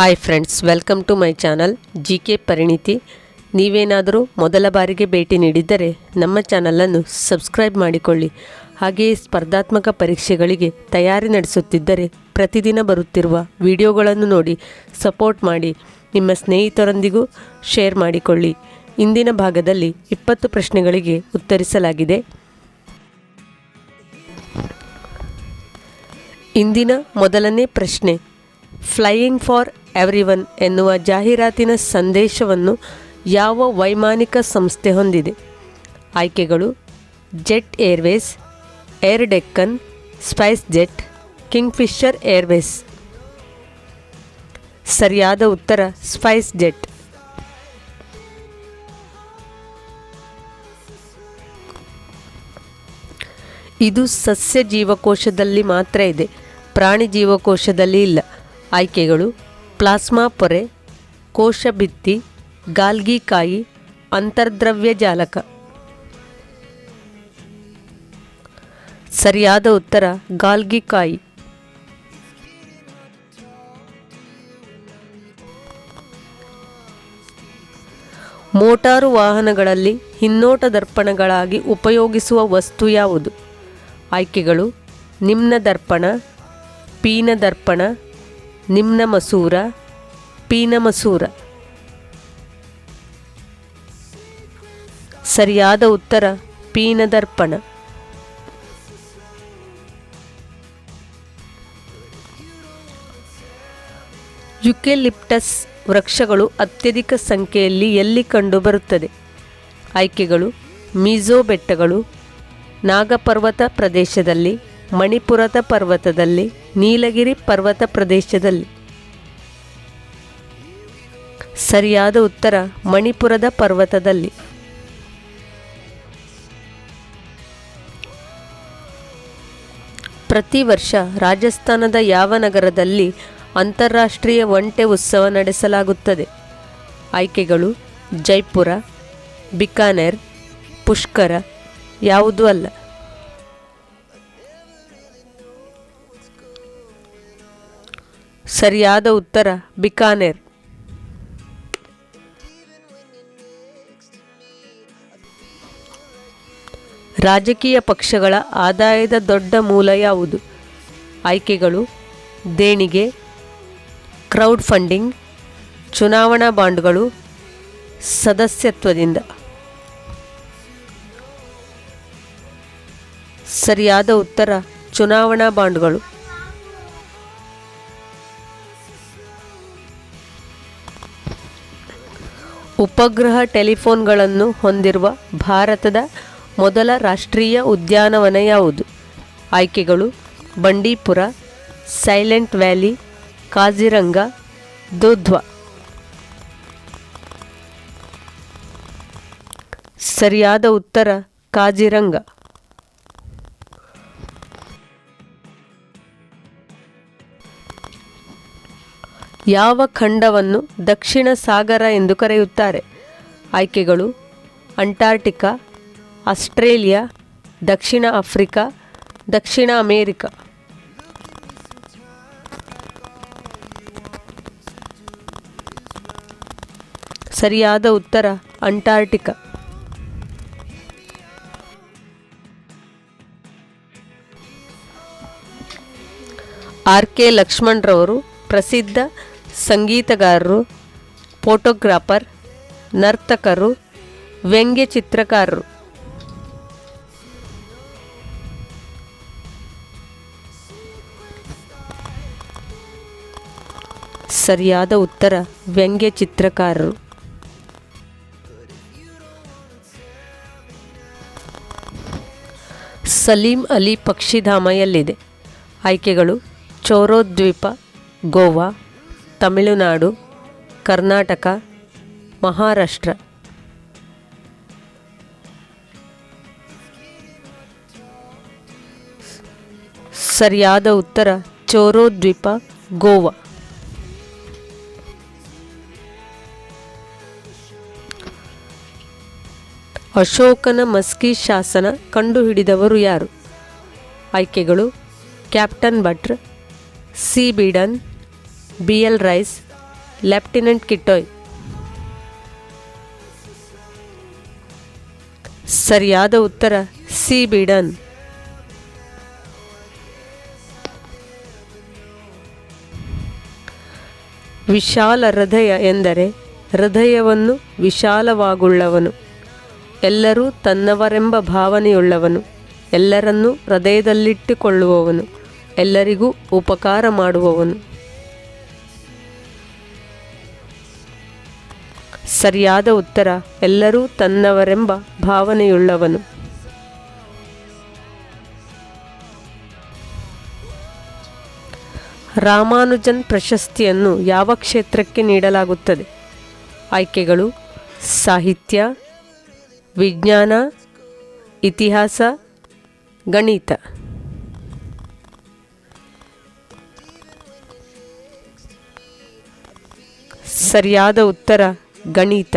Hi friends welcome to my channel G K ಪರಿಣಿತಿ ನೀವೇನಾದರೂ ಮೊದಲ ಬಾರಿಗೆ ಭೇಟಿ ನೀಡಿದ್ದರೆ ನಮ್ಮ ಚಾನಲನ್ನು ಸಬ್ಸ್ಕ್ರೈಬ್ ಮಾಡಿಕೊಳ್ಳಿ. ಹಾಗೆಯೇ ಸ್ಪರ್ಧಾತ್ಮಕ ಪರೀಕ್ಷೆಗಳಿಗೆ ತಯಾರಿ ನಡೆಸುತ್ತಿದ್ದರೆ ಪ್ರತಿದಿನ ಬರುತ್ತಿರುವ ವಿಡಿಯೋಗಳನ್ನು ನೋಡಿ ಸಪೋರ್ಟ್ ಮಾಡಿ, ನಿಮ್ಮ ಸ್ನೇಹಿತರೊಂದಿಗೂ ಶೇರ್ ಮಾಡಿಕೊಳ್ಳಿ. ಇಂದಿನ ಭಾಗದಲ್ಲಿ ಇಪ್ಪತ್ತು ಪ್ರಶ್ನೆಗಳಿಗೆ ಉತ್ತರಿಸಲಾಗಿದೆ. ಇಂದಿನ ಮೊದಲನೇ ಪ್ರಶ್ನೆ ಫ್ಲೈಯಿಂಗ್ ಫಾರ್ ಎವ್ರಿವನ್ ಎನ್ನುವ ಜಾಹೀರಾತಿನ ಸಂದೇಶವನ್ನು ಯಾವ ವೈಮಾನಿಕ ಸಂಸ್ಥೆ ಹೊಂದಿದೆ? ಆಯ್ಕೆಗಳು, Jet Airways, Air Deccan, SpiceJet Kingfisher Airways. ಸರಿಯಾದ ಉತ್ತರ, ಸ್ಪೈಸ್ ಜೆಟ್. ಇದು ಸಸ್ಯ ಜೀವಕೋಶದಲ್ಲಿ ಮಾತ್ರ ಇದೆ, ಪ್ರಾಣಿ ಜೀವಕೋಶದಲ್ಲಿ ಇಲ್ಲ. ಆಯ್ಕೆಗಳು ಪ್ಲಾಸ್ಮಾ ಪೊರೆ ಕೋಶ ಭಿತ್ತಿ ಗಾಲ್ಗಿಕಾಯಿ, ಅಂತರ್ದ್ರವ್ಯ ಜಾಲಕ. ಸರಿಯಾದ ಉತ್ತರ ಗಾಲ್ಗಿಕಾಯಿ. ಮೋಟಾರು ವಾಹನಗಳಲ್ಲಿ ಹಿನ್ನೋಟ ದರ್ಪಣಗಳಾಗಿ ಉಪಯೋಗಿಸುವ ವಸ್ತು ಯಾವುದು? ಆಯ್ಕೆಗಳು, ನಿಮ್ನ ದರ್ಪಣ, ಪೀನ ದರ್ಪಣ ನಿಮ್ನ ಮಸೂರ ಪೀನ ಮಸೂರ ಸರಿಯಾದ ಉತ್ತರ ಪೀನ ದರ್ಪಣ ಯುಕೆಲಿಪ್ಟಸ್ ವೃಕ್ಷಗಳು ಅತ್ಯಧಿಕ ಸಂಖ್ಯೆಯಲ್ಲಿ ಎಲ್ಲಿ ಕಂಡುಬರುತ್ತದೆ? ಆಯ್ಕೆಗಳು ಮೀಜೋ ಬೆಟ್ಟಗಳು ನಾಗಪರ್ವತ ಪ್ರದೇಶದಲ್ಲಿ ಮಣಿಪುರದ ಪರ್ವತದಲ್ಲಿ, ನೀಲಗಿರಿ ಪರ್ವತ ಪ್ರದೇಶದಲ್ಲಿ. ಸರಿಯಾದ ಉತ್ತರ ಮಣಿಪುರದ ಪರ್ವತದಲ್ಲಿ. ಪ್ರತಿ ವರ್ಷ ರಾಜಸ್ಥಾನದ ಯಾವ ನಗರದಲ್ಲಿ ಅಂತಾರಾಷ್ಟ್ರೀಯ ಒಂಟೆ ಉತ್ಸವ ನಡೆಸಲಾಗುತ್ತದೆ? ಆಯ್ಕೆಗಳು ಜೈಪುರ, ಬಿಕಾನೇರ್, ಪುಷ್ಕರ ಯಾವುದೂ ಅಲ್ಲ. ಸರಿಯಾದ ಉತ್ತರ, ಬಿಕಾನೇರ್. ರಾಜಕೀಯ ಪಕ್ಷಗಳ ಆದಾಯದ ದೊಡ್ಡ ಮೂಲ ಯಾವುದು? ಆಯ್ಕೆಗಳು, ದೇಣಿಗೆ, ಕ್ರೌಡ್ ಫಂಡಿಂಗ್, ಚುನಾವಣಾ ಬಾಂಡ್ಗಳು, ಸದಸ್ಯತ್ವದಿಂದ. ಸರಿಯಾದ ಉತ್ತರ, ಚುನಾವಣಾ ಬಾಂಡ್ಗಳು. ಉಪಗ್ರಹ ಟೆಲಿಫೋನ್ಗಳನ್ನು ಹೊಂದಿರುವ ಭಾರತದ ಮೊದಲ ರಾಷ್ಟ್ರೀಯ ಉದ್ಯಾನವನ ಯಾವುದು? ಆಯ್ಕೆಗಳು, ಬಂಡೀಪುರ, ಸೈಲೆಂಟ್ ವ್ಯಾಲಿ, ಕಾಜಿರಂಗ, ದುಧ್ವಾ. ಸರಿಯಾದ ಉತ್ತರ, ಕಾಜಿರಂಗ. ಯಾವ ಖಂಡವನ್ನು ದಕ್ಷಿಣ ಸಾಗರ ಎಂದು ಕರೆಯುತ್ತಾರೆ? ಆಯ್ಕೆಗಳು, ಅಂಟಾರ್ಟಿಕಾ, ಆಸ್ಟ್ರೇಲಿಯಾ, ದಕ್ಷಿಣ ಆಫ್ರಿಕಾ, ದಕ್ಷಿಣ ಅಮೇರಿಕ. ಸರಿಯಾದ ಉತ್ತರ, ಅಂಟಾರ್ಟಿಕಾ. ಆರ್ ಕೆ ಲಕ್ಷ್ಮಣರವರು ಪ್ರಸಿದ್ಧ ಸಂಗೀತಗಾರರು, ಫೋಟೋಗ್ರಾಫರ್, ನರ್ತಕರು, ವ್ಯಂಗ್ಯ ಚಿತ್ರಕಾರರು. ಸರಿಯಾದ ಉತ್ತರ, ವ್ಯಂಗ್ಯ ಚಿತ್ರಕಾರರು. ಸಲೀಂ ಅಲಿ ಪಕ್ಷಿಧಾಮ ಎಲ್ಲಿದೆ ಆಯ್ಕೆಗಳು, ಚೋರೋದ್ವೀಪ, ಗೋವಾ. ತಮಿಳುನಾಡು, ಕರ್ನಾಟಕ, ಮಹಾರಾಷ್ಟ್ರ. ಸರಿಯಾದ ಉತ್ತರ ಚೋರೋ ದ್ವೀಪ, ಗೋವಾ. ಅಶೋಕನ ಮಸ್ಕಿ ಶಾಸನ ಕಂಡುಹಿಡಿದವರು ಯಾರು? ಆಯ್ಕೆಗಳು captain ಭಟ್ರ್, C. Biden B L Rice lieutenant ಕಿಟ್ಟೋಯ್ ಸರಿಯಾದ ಉತ್ತರ ಸಿ ಬಿಡನ್ ವಿಶಾಲ ಹೃದಯ ಎಂದರೆ ಹೃದಯವನ್ನು ವಿಶಾಲವಾಗುಳ್ಳವನು. ಎಲ್ಲರೂ ತನ್ನವರೆಂಬ ಭಾವನೆಯುಳ್ಳವನು. ಎಲ್ಲರನ್ನೂ ಹೃದಯದಲ್ಲಿಟ್ಟುಕೊಳ್ಳುವವನು. ಎಲ್ಲರಿಗೂ ಉಪಕಾರ ಮಾಡುವವನು. ಸರಿಯಾದ ಉತ್ತರ, ಎಲ್ಲರೂ ತನ್ನವರೆಂಬ ಭಾವನೆಯುಳ್ಳವನು. ರಾಮಾನುಜನ್ ಪ್ರಶಸ್ತಿಯನ್ನು ಯಾವ ಕ್ಷೇತ್ರಕ್ಕೆ ನೀಡಲಾಗುತ್ತದೆ? ಆಯ್ಕೆಗಳು, ಸಾಹಿತ್ಯ, ವಿಜ್ಞಾನ, ಇತಿಹಾಸ, ಗಣಿತ. ಸರಿಯಾದ ಉತ್ತರ ಗಣಿತ.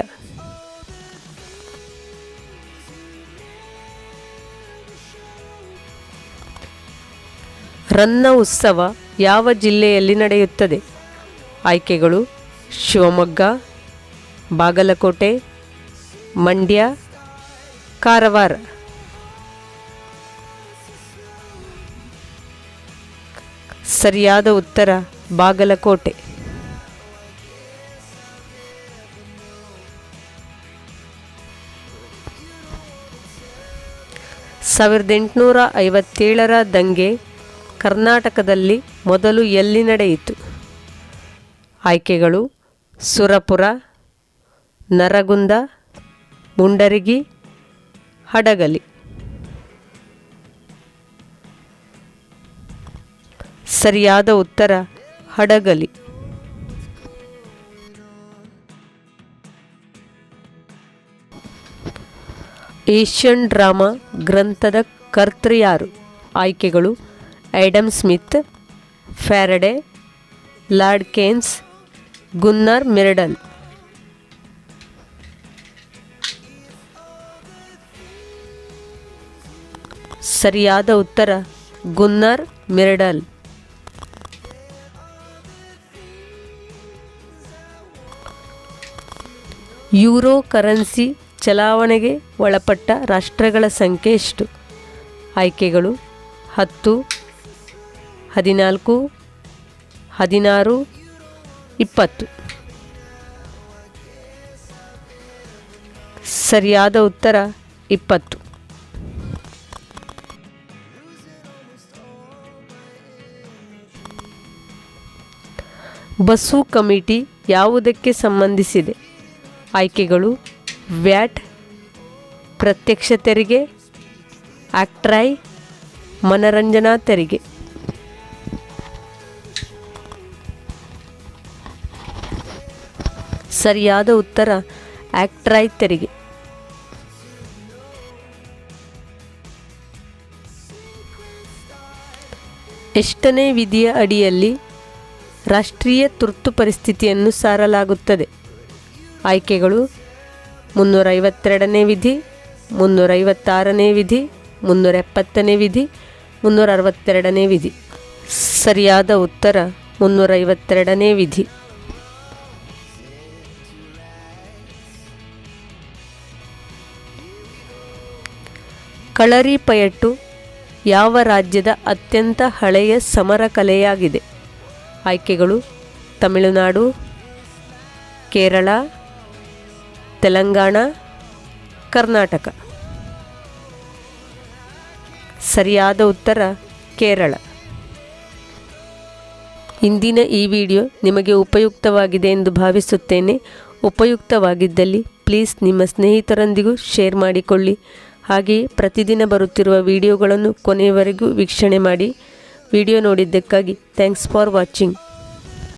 ರನ್ನ ಉತ್ಸವ ಯಾವ ಜಿಲ್ಲೆಯಲ್ಲಿ ನಡೆಯುತ್ತದೆ? ಆಯ್ಕೆಗಳು ಶಿವಮೊಗ್ಗ ಬಾಗಲಕೋಟೆ ಮಂಡ್ಯ ಕಾರವಾರ. ಸರಿಯಾದ ಉತ್ತರ ಬಾಗಲಕೋಟೆ. ಸಾವಿರದ ಎಂಟುನೂರ ಐವತ್ತೇಳರ ದಂಗೆ ಕರ್ನಾಟಕದಲ್ಲಿ ಮೊದಲು ಎಲ್ಲಿ ನಡೆಯಿತು? ಆಯ್ಕೆಗಳು ಸುರಪುರ, ನರಗುಂದ, ಮುಂಡರಗಿ, ಹಡಗಲಿ. ಸರಿಯಾದ ಉತ್ತರ ಹಡಗಲಿ. ಏಷ್ಯನ್ ಡ್ರಾಮಾ ಗ್ರಂಥದ ಕರ್ತೃ ಯಾರು? ಆಯ್ಕೆಗಳು Adam Smith, Faraday, Lord Keynes, Gunnar Myrdal ಸರಿಯಾದ ಉತ್ತರ ಗುನ್ನರ್ ಮಿರ್ಡಲ್ ಯೂರೋ ಕರೆನ್ಸಿ ಚಲಾವಣೆಗೆ ಒಳಪಟ್ಟ ರಾಷ್ಟ್ರಗಳ ಸಂಖ್ಯೆ ಎಷ್ಟು? ಆಯ್ಕೆಗಳು ಹತ್ತು, ಹದಿನಾಲ್ಕು, ಹದಿನಾರು, ಇಪ್ಪತ್ತು. ಸರಿಯಾದ ಉತ್ತರ ಇಪ್ಪತ್ತು. ಬಸ್ಸು ಕಮಿಟಿ ಯಾವುದಕ್ಕೆ ಸಂಬಂಧಿಸಿದೆ? ಆಯ್ಕೆಗಳು ವ್ಯಾಟ್ ಪ್ರತ್ಯಕ್ಷ ತೆರಿಗೆ ಆಕ್ಟ್ರೈ ಮನರಂಜನಾ ತೆರಿಗೆ. ಸರಿಯಾದ ಉತ್ತರ, ಆಕ್ಟ್ರೈ ತೆರಿಗೆ. ಎಷ್ಟನೇ ವಿಧಿಯ ಅಡಿಯಲ್ಲಿ ರಾಷ್ಟ್ರೀಯ ತುರ್ತು ಪರಿಸ್ಥಿತಿಯನ್ನು ಸಾರಲಾಗುತ್ತದೆ. ಆಯ್ಕೆಗಳು ಮುನ್ನೂರ ಐವತ್ತೆರಡನೇ ವಿಧಿ ಮುನ್ನೂರ ಐವತ್ತಾರನೇ ವಿಧಿ ಮುನ್ನೂರ ಎಪ್ಪತ್ತನೇ ವಿಧಿ ಮುನ್ನೂರ ಅರವತ್ತೆರಡನೇ ವಿಧಿ. ಸರಿಯಾದ ಉತ್ತರ ಮುನ್ನೂರ ಐವತ್ತೆರಡನೇ ವಿಧಿ. ಕಳರಿ ಪಯಟ್ಟು ಯಾವ ರಾಜ್ಯದ ಅತ್ಯಂತ ಹಳೆಯ ಸಮರ ಕಲೆಯಾಗಿದೆ ಆಯ್ಕೆಗಳು, ತಮಿಳುನಾಡು, ಕೇರಳ ತೆಲಂಗಾಣ, ಕರ್ನಾಟಕ. ಸರಿಯಾದ ಉತ್ತರ ಕೇರಳ. ಇಂದಿನ ಈ ವಿಡಿಯೋ ನಿಮಗೆ ಉಪಯುಕ್ತವಾಗಿದೆ ಎಂದು ಭಾವಿಸುತ್ತೇನೆ. ಉಪಯುಕ್ತವಾಗಿದ್ದಲ್ಲಿ ಪ್ಲೀಸ್ ನಿಮ್ಮ ಸ್ನೇಹಿತರೊಂದಿಗೂ ಶೇರ್ ಮಾಡಿಕೊಳ್ಳಿ. ಹಾಗೆಯೇ ಪ್ರತಿದಿನ ಬರುತ್ತಿರುವ ವಿಡಿಯೋಗಳನ್ನು ಕೊನೆಯವರೆಗೂ ವೀಕ್ಷಣೆ ಮಾಡಿ. ವಿಡಿಯೋ ನೋಡಿದ್ದಕ್ಕಾಗಿ ಥ್ಯಾಂಕ್ಸ್ ಫಾರ್ ವಾಚಿಂಗ್.